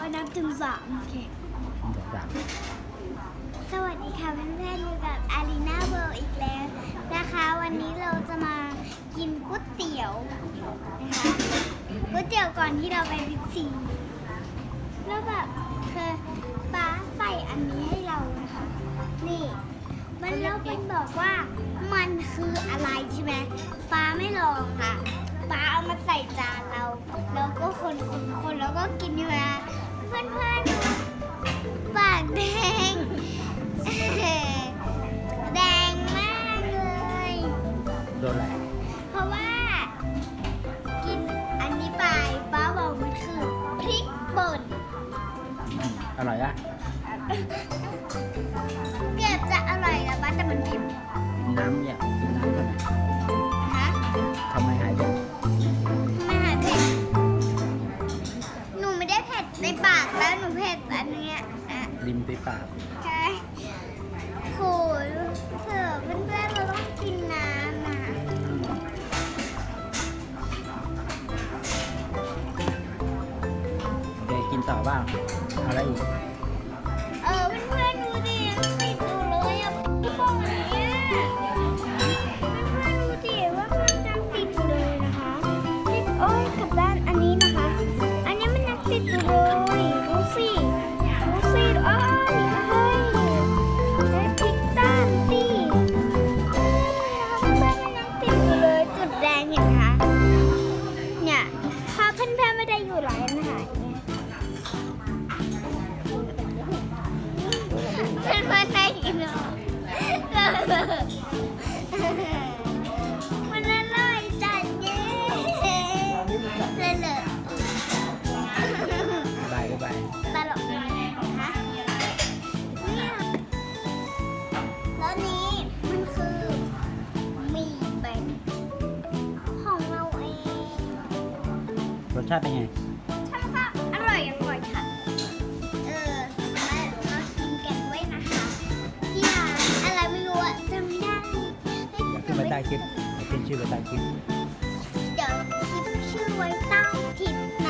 วันนับถึงสามโอเคสวัสดีค่ะเพื่อนๆอยู่กับอารีนาเวิลด์อีกแล้วนะคะ วันนี้เราจะมากินก๋วยเตี๋ยวนะคะก๋วยเตี๋ยวก่อนที่เราไปบิ๊กซีแล้วแบบคือป้าใส่อันนี้ให้เรานะคะ นี่ มันแล้วมันบอกว่ามันคืออะไรใช่ไหมป้าไม่ลองค่ะป้าเอามาใส่จานเรา แล้วก็คนคนคนแล้วก็กินใช่ไหม เพื่อนเพื่อนๆปากแดง แดงมากเลย โดนอะไรเพราะว่า กินอันนี้ไปป้าบอกมันคือพริกป่นอืมอร่อยอะเกือบจะอร่อย ริมฝีปากใช่โหเผื่อเพื่อนๆเราต้องกินน้ำนะโอเคกินต่อบ้างเอาอะไรอีก เออเพื่อนๆดูดิยังติดอยู่เลยอะพี่บอกอันเนี้ยเพื่อนๆดูดิว่ามันยังติดอยู่เลยนะคะติดโอ้ยกลับด้านอันนี้นะ เพื่อนเพื่อนได้กินหรอมันอร่อยจัดเย้เลยเลยบายบายตลกฮะเนี่ยแล้วนี้มันคือหมีเป็นของเราเอง รสชาติเป็นไง ต้คลิปขึ้นชื่อไว้ใต้คลิป เดี๋ยวคลิปชื่อไว้ต้งทิปนะ